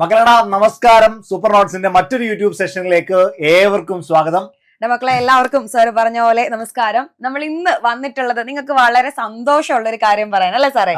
മക്കളടാ നമസ്കാരം. സൂപ്പർ നോട്ട്സിന്റെ മറ്റൊരു യൂട്യൂബ് സെഷനിലേക്ക് ഏവർക്കും സ്വാഗതം. മക്കളെ എല്ലാവർക്കും സാർ പറഞ്ഞ പോലെ നമസ്കാരം. നമ്മൾ ഇന്ന് വന്നിട്ടുള്ളത് നിങ്ങൾക്ക് വളരെ സന്തോഷമുള്ള ഒരു കാര്യം പറയാൻ അല്ലെ സാറേ?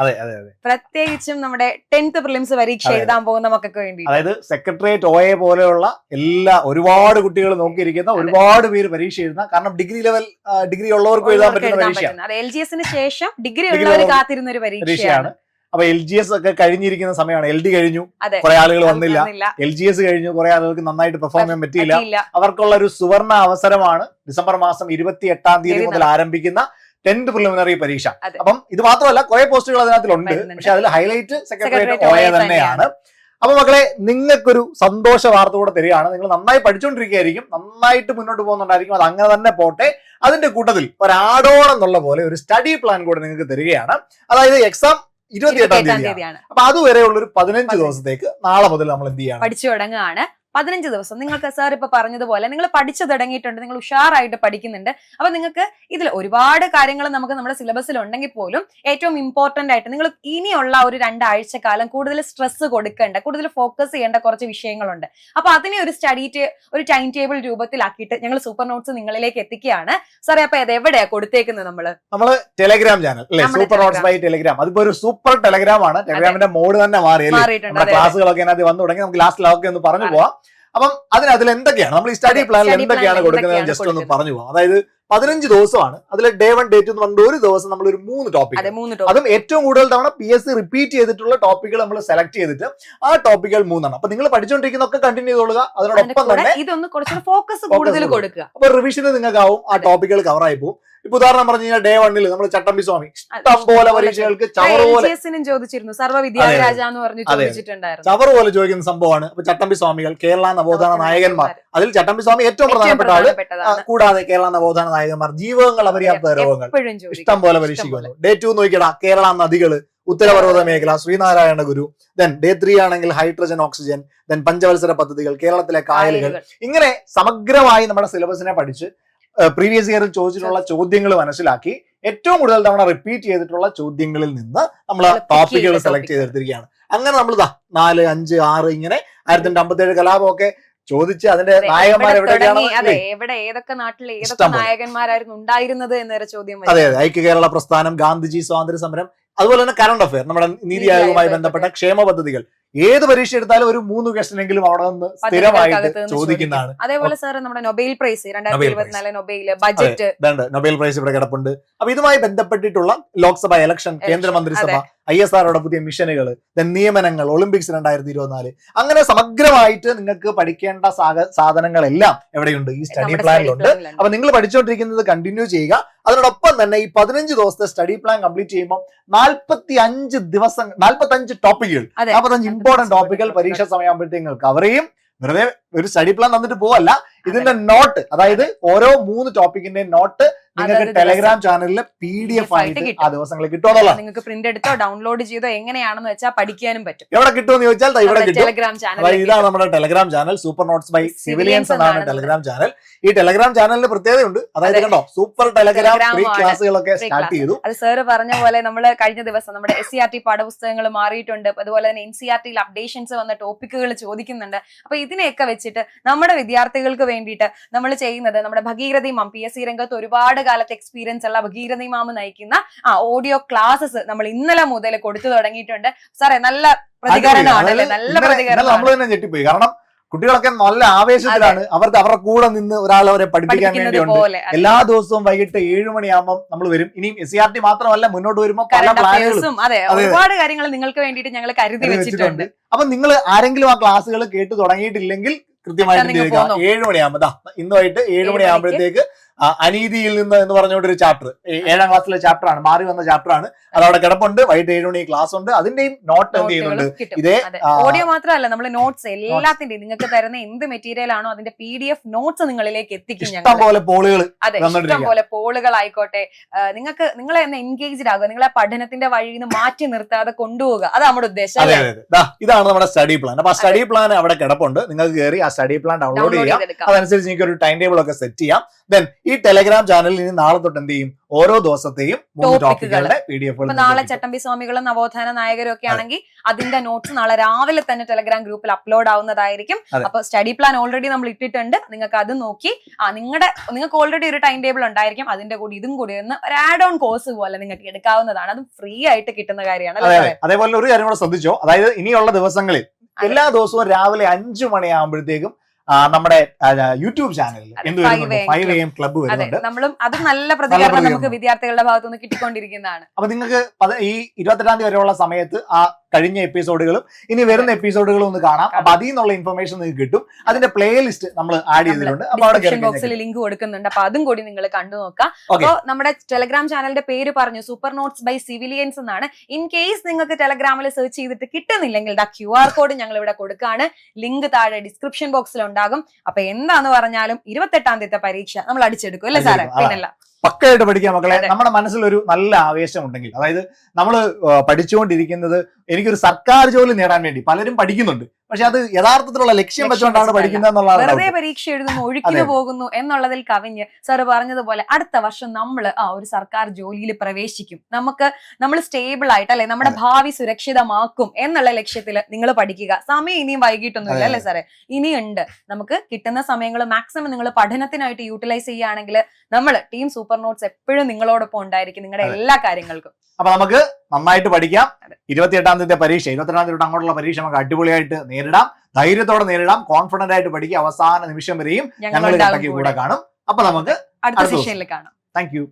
പ്രത്യേകിച്ചും നമ്മുടെ ടെൻത്ത് പ്രിലിംസ് പരീക്ഷ എഴുതാൻ പോകുന്ന മക്കൾക്ക് വേണ്ടി അതായത് സെക്രട്ടേറിയറ്റ് ഒ എ പോലെയുള്ള എല്ലാ ഒരുപാട് കുട്ടികൾ നോക്കിയിരിക്കുന്ന. ഒരുപാട് പേര് പരീക്ഷ എഴുതുന്ന കാരണം ഡിഗ്രി ലെവൽ ഡിഗ്രി ഉള്ളവർക്ക് എഴുതാൻ പറ്റുന്ന പരീക്ഷയാണ്. എൽ ജി എസിന് ശേഷം ഡിഗ്രി ഉള്ളവർ കാത്തിരുന്ന ഒരു പരീക്ഷയാണ്. അപ്പൊ എൽ ജി എസ് ഒക്കെ കഴിഞ്ഞിരിക്കുന്ന സമയമാണ്. എൽ ഡി കഴിഞ്ഞു. കുറെ ആളുകൾ വന്നില്ല. എൽ ജി എസ് കഴിഞ്ഞു. കുറെ ആളുകൾക്ക് നന്നായിട്ട് പെർഫോം ചെയ്യാൻ പറ്റിയില്ല. അവർക്കുള്ള ഒരു സുവർണ അവസരമാണ് ഡിസംബർ മാസം ഇരുപത്തി എട്ടാം തീയതി മുതൽ ആരംഭിക്കുന്ന ടെൻത്ത് പ്രിലിമിനറി പരീക്ഷ. അപ്പം ഇത് മാത്രമല്ല കുറെ പോസ്റ്റുകൾ അതിനകത്തിലുണ്ട്. പക്ഷെ അതിൽ ഹൈലൈറ്റ് സെക്രട്ടേറിയറ്റ് OA തന്നെയാണ്. അപ്പൊ മക്കളെ നിങ്ങൾക്കൊരു സന്തോഷ വാർത്ത കൂടെ തരികയാണ്. നിങ്ങൾ നന്നായി പഠിച്ചുകൊണ്ടിരിക്കുകയായിരിക്കും നന്നായിട്ട് മുന്നോട്ട് പോകുന്നുണ്ടായിരിക്കും. അത് അങ്ങനെ തന്നെ പോട്ടെ. അതിന്റെ കൂട്ടത്തിൽ ഒരാടോണം എന്നുള്ള പോലെ ഒരു സ്റ്റഡി പ്ലാൻ കൂടെ നിങ്ങൾക്ക് തരികയാണ്. അതായത് എക്സാം ഇരുപത്തി എട്ടാം തീയതിയാണ്. അപ്പൊ അതുവരെയുള്ള ഒരു പതിനഞ്ച് പതിനഞ്ച്. ദിവസത്തേക്ക് നാളെ മുതൽ നമ്മൾ എന്ത് ചെയ്യണം? പഠിച്ചു തുടങ്ങുകയാണ്. പതിനഞ്ച് ദിവസം. നിങ്ങൾക്ക് സാർ ഇപ്പൊ പറഞ്ഞതുപോലെ നിങ്ങൾ പഠിച്ചു തുടങ്ങിയിട്ടുണ്ട്. നിങ്ങൾ ഉഷാറായിട്ട് പഠിക്കുന്നുണ്ട്. അപ്പൊ നിങ്ങൾക്ക് ഇതിൽ ഒരുപാട് കാര്യങ്ങൾ നമുക്ക് നമ്മുടെ സിലബസിൽ ഉണ്ടെങ്കിൽ പോലും ഏറ്റവും ഇമ്പോർട്ടന്റ് ആയിട്ട് നിങ്ങൾ ഇനിയുള്ള ഒരു രണ്ടാഴ്ച കാലം കൂടുതൽ സ്ട്രെസ് കൊടുക്കേണ്ട കൂടുതൽ ഫോക്കസ് ചെയ്യേണ്ട കുറച്ച് വിഷയങ്ങളുണ്ട്. അപ്പൊ അതിനെ ഒരു സ്റ്റഡി ഒരു ടൈം ടേബിൾ രൂപത്തിലാക്കിയിട്ട് ഞങ്ങൾ സൂപ്പർ നോട്ട്സ് നിങ്ങളിലേക്ക് എത്തിക്കുകയാണ്. സാറേ അപ്പൊ അത് എവിടെയാ കൊടുത്തേക്കുന്നത് നമ്മൾ? നമ്മൾ ടെലഗ്രാം ചാനൽ അല്ലേ? സൂപ്പർ നോട്ട്സ് ബൈ ടെലഗ്രാം അതിപ്പോ ഒരു സൂപ്പർ ടെലഗ്രാം ആണ്. ടെലഗ്രാമിന്റെ മോഡ് തന്നെ മാറി. ക്ലാസ്സുകളൊക്കെ അതിനകത്ത് വന്നു തുടങ്ങി. നമുക്ക് ലാസ്റ്റ് ലോക്കെ ഒന്ന് പറഞ്ഞു. പോവാം. അപ്പം അതിന് അതിൽ എന്തൊക്കെയാണ്? നമ്മൾ ഈ സ്റ്റഡി പ്ലാനിൽ എന്തൊക്കെയാണ് കൊടുക്കുന്നത്? ജസ്റ്റ് ഒന്ന്? പറഞ്ഞു പോകാം അതായത് പതിനഞ്ച് ദിവസമാണ്. അതിൽ ഡേ വൺ ഡേ ടു എന്ന് പറഞ്ഞിട്ട് ഒരു ദിവസം നമ്മൾ ഒരു മൂന്ന് ടോപ്പിക് അതെ ഏറ്റവും കൂടുതൽ തവണ പി എസ് സി റിപ്പീറ്റ് ചെയ്തിട്ടുള്ള ടോപ്പിക്കുകൾ നമ്മൾ സെലക്ട് ചെയ്തിട്ട് ആ ടോപ്പിക്കുകൾ മൂന്നാണ്. അപ്പൊ നിങ്ങൾ പഠിച്ചുകൊണ്ടിരിക്കുന്ന ഒക്കെ കണ്ടിന്യൂ ചെയ്തോളുക. അതിനോടൊപ്പം തന്നെ ഫോക്കസ് കൂടുതൽ കൊടുക്കുക. അപ്പൊ റിവിഷന് നിങ്ങൾക്കാവും ആ അതെ. ടോപ്പിക്കുകൾ കവർ ആയി പോകും ഇപ്പൊ ഉദാഹരണം പറഞ്ഞു കഴിഞ്ഞാൽ ഡേ വണ്ണിൽ നമ്മൾ ചട്ടമ്പി സ്വാമി. ഇഷ്ടം പോലെ പരീക്ഷകൾക്ക് ചവർ പോലെ ചോദിച്ചിരുന്നു. എന്ന് പറഞ്ഞു. ചോദിച്ചിട്ടുണ്ടായിരുന്നു. ചവറ് പോലെ ചോദിക്കുന്ന സംഭവമാണ്. ഇപ്പൊ ചട്ടമ്പി സ്വാമികൾ കേരള നവോത്ഥാന നായകന്മാർ. അതിൽ ചട്ടമ്പി സ്വാമി ഏറ്റവും പ്രധാനപ്പെട്ട ആൾ കൂടാതെ കേരള നവോത്ഥാന നായകന്മാർ. ജീവകങ്ങൾ അപര്യാപ്ത രോഗങ്ങൾ. ഇഷ്ടം പോലെ പരീക്ഷിക്കുന്നു. ഡേ ടു നോക്കിയടാ കേരള നദികൾ ഉത്തരപർവത മേഖല Sreenarayana Guru. Then day three ആണെങ്കിൽ ഹൈഡ്രജൻ ഓക്സിജൻ ദെൻ പഞ്ചവത്സര പദ്ധതികൾ കേരളത്തിലെ കായലുകൾ. ഇങ്ങനെ സമഗ്രമായി നമ്മുടെ സിലബസിനെ പഠിച്ച് പ്രീവിയസ് ഇയറിൽ ചോദിച്ചിട്ടുള്ള ചോദ്യങ്ങൾ മനസ്സിലാക്കി ഏറ്റവും കൂടുതൽ തവണ റിപ്പീറ്റ് ചെയ്തിട്ടുള്ള ചോദ്യങ്ങളിൽ നിന്ന് നമ്മൾ ടോപ്പിക്കുകൾ സെലക്ട്. ചെയ്തെടുത്തിരിക്കുകയാണ്. അങ്ങനെ നമ്മൾ ഇതാ നാല് അഞ്ച് ആറ് ഇങ്ങനെ ആയിരത്തി തൊണ്ണൂറ്റി അമ്പത്തി ഏഴ് കലാപമൊക്കെ ചോദിച്ച് അതിന്റെ എവിടെ ഏതൊക്കെ നാട്ടിലെ ഏതൊക്കെ നായകന്മാരായിരുന്നു ഉണ്ടായിരുന്നത് എന്നൊരു ചോദ്യം. അതെ അതെ ഐക്യ കേരള പ്രസ്ഥാനം ഗാന്ധിജി സ്വാതന്ത്ര്യ സമരം അതുപോലെ തന്നെ കറണ്ട് അഫയർ നമ്മുടെ നീതി ആയോഗവുമായി ബന്ധപ്പെട്ട ക്ഷേമ പദ്ധതികൾ. ഏത് പരീക്ഷ എടുത്താലും ഒരു മൂന്ന് ക്വസ്റ്റൻ എങ്കിലും അവിടെ നിന്ന് സ്ഥിരമായിട്ട് ചോദിക്കുന്നതാണ്. അതേപോലെ സാർ നമ്മുടെ നൊബേൽ പ്രൈസ് രണ്ടായിരത്തി നൊബേൽ ബജറ്റ് നൊബേൽ പ്രൈസ് ഇവിടെ കിടപ്പുണ്ട്. അപ്പൊ ഇതുമായി ബന്ധപ്പെട്ടിട്ടുള്ള ലോക്സഭ ഇലക്ഷൻ കേന്ദ്ര മന്ത്രിസഭ അതെ. ഐ എസ് ആറോടെ പുതിയ മിഷനുകൾ ദെൻ നിയമനങ്ങൾ ഒളിമ്പിക്സ് രണ്ടായിരത്തി ഇരുപത്തിനാല് അങ്ങനെ സമഗ്രമായിട്ട് നിങ്ങൾക്ക് പഠിക്കേണ്ട സാധനങ്ങളെല്ലാം എവിടെയുണ്ട്? ഈ സ്റ്റഡി പ്ലാനിലുണ്ട് അപ്പൊ നിങ്ങൾ പഠിച്ചുകൊണ്ടിരിക്കുന്നത് കണ്ടിന്യൂ ചെയ്യുക. അതിനോടൊപ്പം തന്നെ ഈ പതിനഞ്ച് ദിവസത്തെ സ്റ്റഡി പ്ലാൻ കംപ്ലീറ്റ് ചെയ്യുമ്പോൾ നാൽപ്പത്തി അഞ്ച് ദിവസം നാൽപ്പത്തി അഞ്ച് ടോപ്പിക്കുകൾ. നാൽപ്പത്തഞ്ച് ഇമ്പോർട്ടന്റ് ടോപ്പിക്കുകൾ പരീക്ഷാ പരീക്ഷ സമയമാകുമ്പോഴത്തേക്ക് കവർ ചെയ്യും വെറുതെ ഒരു സ്റ്റഡി പ്ലാൻ തന്നിട്ട് പോവല്ല. ഇതിന്റെ നോട്ട് അതായത് ഓരോ മൂന്ന് ടോപ്പിക്കിന്റെ നോട്ട് നിങ്ങൾക്ക് ടെലഗ്രാം ചാനലിൽ പി ഡി എഫ് ആയിട്ട് ആ ദിവസങ്ങളിൽ കിട്ടുമെന്നുള്ളതാണ് നിങ്ങൾക്ക് പ്രിന്റ് എടുത്തോ ഡൗൺലോഡ് ചെയ്തോ എങ്ങനെയാണെന്ന് വെച്ചാൽ പഠിക്കാനും പറ്റും. എവിടെ കിട്ടുമെന്ന് ചോദിച്ചാൽ ഇവിടെ കിട്ടും. ടെലഗ്രാം ചാനൽ ഇതാണ് നമ്മുടെ Telegram channel super notes by civilians എന്നാണ് ടെലഗ്രാം ചാനൽ ഈ ടെലഗ്രാം ചാനലിന് പ്രത്യേകതയുണ്ട്. അതായത് കണ്ടോ സൂപ്പർ ടെലഗ്രാം ഫ്രീ. ക്ലാസ്സുകളൊക്കെ സ്റ്റാർട്ട്. ചെയ്തു. അത് സാറ് പറഞ്ഞ പോലെ നമ്മൾ കഴിഞ്ഞ ദിവസം നമ്മുടെ എസ് സി ആർ ടി പാഠപുസ്തകങ്ങൾ മാറിയിട്ടുണ്ട്. അതുപോലെ തന്നെ എൻ സി ആർ ടിയിൽ അപ്ഡേഷൻസ് വന്ന ടോപ്പിക്കുകൾ ചോദിക്കുന്നുണ്ട്. അപ്പൊ ഇതിനെയൊക്കെ വെച്ചിട്ട് നമ്മുടെ വിദ്യാർത്ഥികൾക്ക് വേണ്ടിയിട്ട് നമ്മൾ ചെയ്യുന്നത്. നമ്മുടെ Bhageerathi ma'am P. S. C. രംഗത്ത് ഒരുപാട് കാലത്തെ എക്സ്പീരിയൻസ് ഉള്ള ഭഗീരഥി മാം നയിക്കുന്ന ആ ഓഡിയോ ക്ലാസ്സസ് നമ്മൾ ഇന്നലെ മുതൽ കൊടുത്തു തുടങ്ങിയിട്ടുണ്ട്. സാറേ നല്ല പ്രതികരണമാണ് നല്ല നമ്മൾ പ്രതികരണമാണ്. തന്നെ ഞെട്ടിപ്പോയി. കാരണം കുട്ടികളൊക്കെ നല്ല ആവേശത്തിലാണ്. അവർക്ക് അവരുടെ കൂടെ നിന്ന് ഒരാൾ അവരെ പഠിപ്പിക്കാൻ വേണ്ടി വേണ്ടിയുണ്ട്. എല്ലാ ദിവസവും വൈകിട്ട് ഏഴു മണിയാകുമ്പോൾ നമ്മൾ വരും. ഇനിയും എസ് സി ആർ ടി മാത്രമല്ല മുന്നോട്ട് വരുമ്പോൾ പല പ്ലാനുകളും. ഒരുപാട് കാര്യങ്ങൾ നിങ്ങൾക്ക് വേണ്ടിയിട്ട് ഞങ്ങൾ കരുതി വെച്ചിട്ടുണ്ട്. അപ്പൊ നിങ്ങൾ ആരെങ്കിലും ആ ക്ലാസ്സുകൾ കേട്ട് തുടങ്ങിയിട്ടില്ലെങ്കിൽ കൃത്യമായിട്ട്. ഏഴ് മണിയാകുമ്പോ ഇന്ന് വൈകിട്ട് ഏഴ് മണിയാകുമ്പോഴത്തേക്ക് അനീതിയിൽ നിന്ന് എന്ന് പറഞ്ഞുകൊണ്ട് ഒരു ചാപ്റ്റർ ഏഴാം ക്ലാസ്സിലെ ചാപ്റ്റർ ആണ്. മാറി വന്ന ചാപ്റ്റർ ആണ്. അത് അവിടെ കിടപ്പുണ്ട്. വൈകിട്ട് ഏഴ് മണി ക്ലാസ് ഉണ്ട്. അതിന്റെയും നോട്ട് എന്ത് ചെയ്യുന്നുണ്ട്? ഇതേ ഓഡിയോ മാത്രമല്ല നമ്മൾ നോട്ട്സ് എല്ലാത്തിന്റെയും നിങ്ങൾക്ക് തരുന്ന എന്ത് മെറ്റീരിയൽ ആണോ അതിന്റെ പി ഡി എഫ് നോട്ട്സ് നിങ്ങളിലേക്ക് എത്തിക്കും ഞങ്ങൾ പോലെ പോളുകൾ അതെ ഇഷ്ടം. പോലെ പോളുകളായിക്കോട്ടെ. ആ, നിങ്ങൾക്ക് നിങ്ങളെ ഒന്ന് എൻഗേജ്ഡ് ആകുക. നിങ്ങളെ പഠനത്തിന്റെ വഴിയിൽ നിന്ന് മാറ്റി നിർത്താതെ കൊണ്ടുപോകുക അത് നമ്മുടെ ഉദ്ദേശം അതെ അതെ ഇതാണ് നമ്മുടെ സ്റ്റഡി പ്ലാൻ അപ്പൊ ആ സ്റ്റഡി പ്ലാൻ അവിടെ കിടപ്പുണ്ട്. നിങ്ങൾക്ക് കയറി ആ സ്റ്റഡി പ്ലാൻ ഡൗൺലോഡ് ചെയ്യാം. അതനുസരിച്ച് നിങ്ങൾക്ക് ഒരു ടൈം ടേബിൾ ഒക്കെ സെറ്റ് ചെയ്യാം. ദെൻ ഈ ടെലഗ്രാം ചാനലിൽ ഇനി നാളെ തൊട്ട് എന്ത് ചെയ്യും? ഓരോ ദിവസത്തെയും മൂന്ന് ടോപ്പിക്കുകളുടെ പി ഡി ഇപ്പൊ നാളെ ചട്ടമ്പി സ്വാമികളും നവോത്ഥാന നായകരും ഒക്കെ ആണെങ്കിൽ അതിന്റെ നോട്ട്സ് നാളെ രാവിലെ തന്നെ ടെലഗ്രാം ഗ്രൂപ്പിൽ അപ്ലോഡ് ആവുന്നതായിരിക്കും. അപ്പൊ സ്റ്റഡി പ്ലാൻ ഓൾറെഡി നമ്മൾ ഇട്ടിട്ടുണ്ട്. നിങ്ങൾക്ക് അത് നോക്കി. ആ നിങ്ങളുടെ നിങ്ങൾക്ക് ഓൾറെഡി ഒരു ടൈം ടേബിൾ ഉണ്ടായിരിക്കും. അതിന്റെ കൂടി ഇതും കൂടി ഒന്ന് ഒരു ആഡ് ഓൺ കോഴ്സ് പോലെ നിങ്ങൾക്ക് എടുക്കാവുന്നതാണ്. അതും ഫ്രീ ആയിട്ട് കിട്ടുന്ന കാര്യമാണ് അതേപോലെ ഒരു കാര്യം കൂടെ ശ്രദ്ധിച്ചോ. അതായത് ഇനിയുള്ള ദിവസങ്ങളിൽ എല്ലാ ദിവസവും രാവിലെ അഞ്ചു മണിയാകുമ്പോഴത്തേക്കും നമ്മുടെ യൂട്യൂബ് ചാനലിൽ എന്ത് വരുന്നുണ്ട്? ഫൈവ് എ ക്ലബ്ബ് വരുന്നുണ്ട്. നമ്മളും അത് നല്ല പ്രതികരണം നമുക്ക് വിദ്യാർത്ഥികളുടെ ഭാഗത്തുനിന്ന് കിട്ടിക്കൊണ്ടിരിക്കുന്നതാണ്. അപ്പൊ നിങ്ങൾക്ക് ഈ ഇരുപത്തെട്ടാം തീയതി വരെയുള്ള സമയത്ത് ആ കഴിഞ്ഞ എപ്പിസോഡുകളും ഇനി വരുന്ന എപ്പിസോഡുകളും ഒന്ന് കാണാം. അപ്പൊ അതിൽ നിന്നുള്ള ഇൻഫർമേഷൻ നിങ്ങൾക്ക് കിട്ടും. അതിന്റെ പ്ലേലിസ്റ്റ് നമ്മൾ ആഡ് ചെയ്തിട്ടുണ്ട്. അപ്പൊ അവിടെ ഡിസ്ക്രിപ്ഷൻ ബോക്സിൽ ലിങ്ക് കൊടുക്കുന്നുണ്ട്. അപ്പൊ അതും കൂടി നിങ്ങൾ കണ്ടു നോക്കാം. അപ്പോൾ അപ്പൊ നമ്മുടെ ടെലഗ്രാം ചാനലിന്റെ പേര് പറഞ്ഞു സൂപ്പർ നോട്ട്സ് ബൈ സിവിലിയൻസ് എന്നാണ്. ഇൻ കേസ് നിങ്ങൾക്ക് ടെലഗ്രാമിൽ സെർച്ച് ചെയ്തിട്ട് കിട്ടുന്നില്ലെങ്കിൽ ദാ ക്യു ആർ കോഡ് ഞങ്ങൾ ഇവിടെ കൊടുക്കാണ്. ലിങ്ക് താഴെ ഡിസ്ക്രിപ്ഷൻ ബോക്സിൽ ഉണ്ടാകും. അപ്പൊ എന്താന്ന് പറഞ്ഞാലും ഇരുപത്തെട്ടാം തീയതി പരീക്ഷ നമ്മൾ അടിച്ചെടുക്കും. അല്ലേ സാറേ. പിന്നല്ല. പക്കയായിട്ട് പഠിക്കാം മക്കളെ. നമ്മുടെ മനസ്സിലൊരു നല്ല ആവേശം ഉണ്ടെങ്കിൽ അതായത് നമ്മൾ പഠിച്ചുകൊണ്ടിരിക്കുന്നത് എനിക്കൊരു സർക്കാർ ജോലി നേടാൻ വേണ്ടി പലരും പഠിക്കുന്നുണ്ട്. പക്ഷെ അത് യഥാർത്ഥത്തിലുള്ള ലക്ഷ്യം വെച്ചുകൊണ്ടാണ്. പഠിക്കുന്നത് എന്നുള്ളതാണ് വെറുതെ പരീക്ഷ എഴുതുന്നു ഒഴുക്കിന് പോകുന്നു എന്നുള്ളതിൽ കവിഞ്ഞ് സാറ് പറഞ്ഞതുപോലെ അടുത്ത വർഷം നമ്മൾ ആ ഒരു സർക്കാർ ജോലിയിൽ പ്രവേശിക്കും. നമുക്ക് നമ്മൾ സ്റ്റേബിൾ ആയിട്ട് അല്ലെ നമ്മുടെ ഭാവി സുരക്ഷിതമാക്കും എന്നുള്ള ലക്ഷ്യത്തിൽ നിങ്ങൾ പഠിക്കുക. സമയം ഇനിയും വൈകിട്ടൊന്നുമില്ല അല്ലേ അല്ലെ സാറേ? ഇനിയുണ്ട്. നമുക്ക് കിട്ടുന്ന സമയങ്ങൾ മാക്സിമം നിങ്ങൾ പഠനത്തിനായിട്ട് യൂട്ടിലൈസ് ചെയ്യുകയാണെങ്കിൽ നമ്മൾ ടീം സൂപ്പർ നോട്ട്സ് എപ്പോഴും നിങ്ങളോടൊപ്പം ഉണ്ടായിരിക്കും നിങ്ങളുടെ എല്ലാ കാര്യങ്ങൾക്കും. അപ്പൊ നമുക്ക് നന്നായിട്ട് പഠിക്കാം. ഇരുപത്തിയെട്ടാം തീയതി പരീക്ഷ ഇരുപത്തെട്ടാം തീയതി അങ്ങോട്ടുള്ള പരീക്ഷ നമുക്ക് അടിപൊളിയായിട്ട് നേരിടാം. ധൈര്യത്തോടെ നേരിടാം. കോൺഫിഡന്റ് ആയിട്ട് പഠിക്കുക. അവസാന നിമിഷം വരെയും ഞങ്ങൾ കൂടെ. കാണും. അപ്പൊ നമുക്ക് അടുത്ത അടുത്ത സെഷനിൽ കാണാം. Thank you